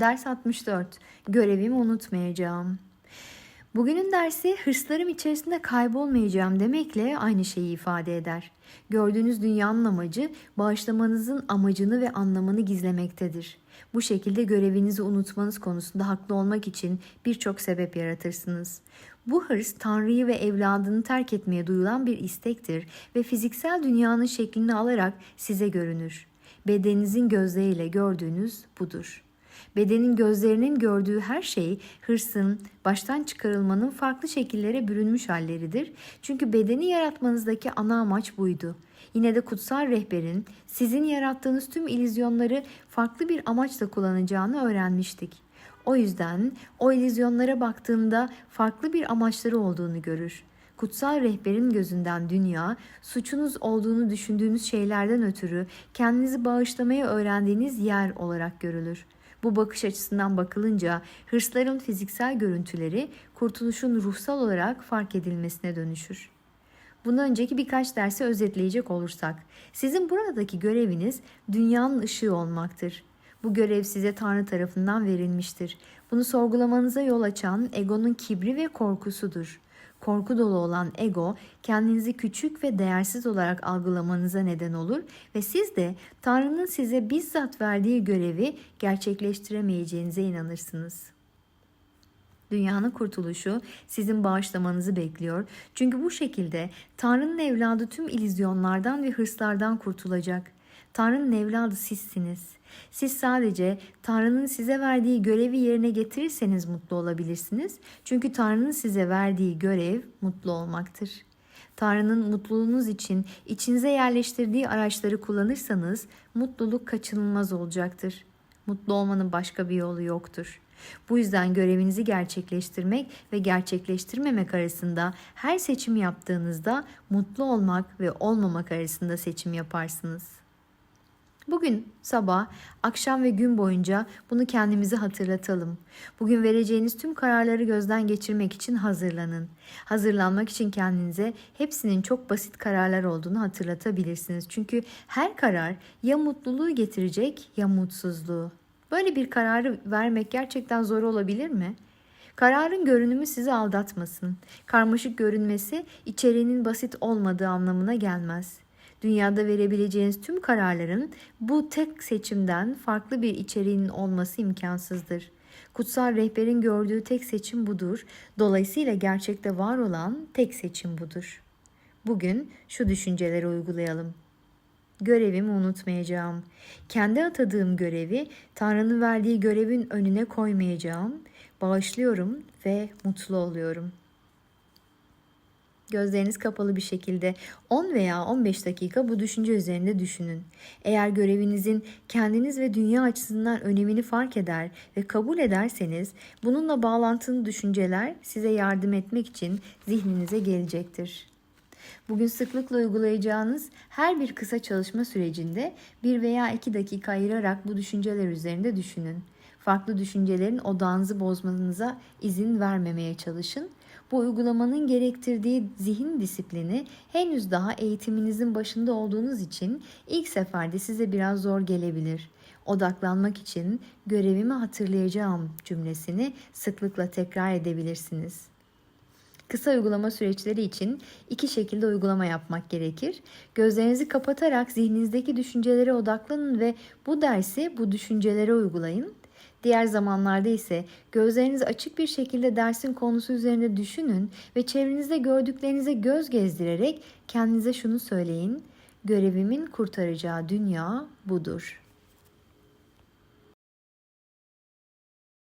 Ders 64. Görevimi unutmayacağım. Bugünün dersi hırslarım içerisinde kaybolmayacağım demekle aynı şeyi ifade eder. Gördüğünüz dünyanın amacı bağışlamanızın amacını ve anlamını gizlemektedir. Bu şekilde görevinizi unutmanız konusunda haklı olmak için birçok sebep yaratırsınız. Bu hırs Tanrı'yı ve evladını terk etmeye duyulan bir istektir ve fiziksel dünyanın şeklini alarak size görünür. Bedeninizin gözleriyle gördüğünüz budur. Bedenin gözlerinin gördüğü her şey hırsın, baştan çıkarılmanın farklı şekillere bürünmüş halleridir. Çünkü bedeni yaratmanızdaki ana amaç buydu. Yine de kutsal rehberin sizin yarattığınız tüm illüzyonları farklı bir amaçla kullanacağını öğrenmiştik. O yüzden o illüzyonlara baktığında farklı bir amaçları olduğunu görür. Kutsal rehberin gözünden dünya, suçunuz olduğunu düşündüğünüz şeylerden ötürü kendinizi bağışlamayı öğrendiğiniz yer olarak görülür. Bu bakış açısından bakılınca hırsların fiziksel görüntüleri kurtuluşun ruhsal olarak fark edilmesine dönüşür. Bundan önceki birkaç dersi özetleyecek olursak, sizin buradaki göreviniz dünyanın ışığı olmaktır. Bu görev size Tanrı tarafından verilmiştir. Bunu sorgulamanıza yol açan egonun kibri ve korkusudur. Korku dolu olan ego kendinizi küçük ve değersiz olarak algılamanıza neden olur ve siz de Tanrı'nın size bizzat verdiği görevi gerçekleştiremeyeceğinize inanırsınız. Dünyanın kurtuluşu sizin bağışlamanızı bekliyor. Çünkü bu şekilde Tanrı'nın evladı tüm illüzyonlardan ve hırslardan kurtulacak. Tanrı'nın evladı sizsiniz. Siz sadece Tanrı'nın size verdiği görevi yerine getirirseniz mutlu olabilirsiniz. Çünkü Tanrı'nın size verdiği görev mutlu olmaktır. Tanrı'nın mutluluğunuz için içinize yerleştirdiği araçları kullanırsanız mutluluk kaçınılmaz olacaktır. Mutlu olmanın başka bir yolu yoktur. Bu yüzden görevinizi gerçekleştirmek ve gerçekleştirmemek arasında her seçim yaptığınızda mutlu olmak ve olmamak arasında seçim yaparsınız. Bugün sabah, akşam ve gün boyunca bunu kendimize hatırlatalım. Bugün vereceğiniz tüm kararları gözden geçirmek için hazırlanın. Hazırlanmak için kendinize hepsinin çok basit kararlar olduğunu hatırlatabilirsiniz. Çünkü her karar ya mutluluğu getirecek ya mutsuzluğu. Böyle bir kararı vermek gerçekten zor olabilir mi? Kararın görünümü sizi aldatmasın. Karmaşık görünmesi içeriğinin basit olmadığı anlamına gelmez. Dünyada verebileceğiniz tüm kararların bu tek seçimden farklı bir içeriğinin olması imkansızdır. Kutsal rehberin gördüğü tek seçim budur. Dolayısıyla gerçekte var olan tek seçim budur. Bugün şu düşünceleri uygulayalım. Görevimi unutmayacağım. Kendi atadığım görevi Tanrı'nın verdiği görevin önüne koymayacağım. Bağışlıyorum ve mutlu oluyorum. Gözleriniz kapalı bir şekilde 10 veya 15 dakika bu düşünce üzerinde düşünün. Eğer görevinizin kendiniz ve dünya açısından önemini fark eder ve kabul ederseniz bununla bağlantılı düşünceler size yardım etmek için zihninize gelecektir. Bugün sıklıkla uygulayacağınız her bir kısa çalışma sürecinde bir veya iki dakika ayırarak bu düşünceler üzerinde düşünün. Farklı düşüncelerin odağınızı bozmanıza izin vermemeye çalışın. Bu uygulamanın gerektirdiği zihin disiplini henüz daha eğitiminizin başında olduğunuz için ilk seferde size biraz zor gelebilir. Odaklanmak için görevimi hatırlayacağım cümlesini sıklıkla tekrar edebilirsiniz. Kısa uygulama süreçleri için iki şekilde uygulama yapmak gerekir. Gözlerinizi kapatarak zihninizdeki düşüncelere odaklanın ve bu dersi bu düşüncelere uygulayın. Diğer zamanlarda ise gözlerinizi açık bir şekilde dersin konusu üzerinde düşünün ve çevrenizde gördüklerinize göz gezdirerek kendinize şunu söyleyin. Görevimin kurtaracağı dünya budur.''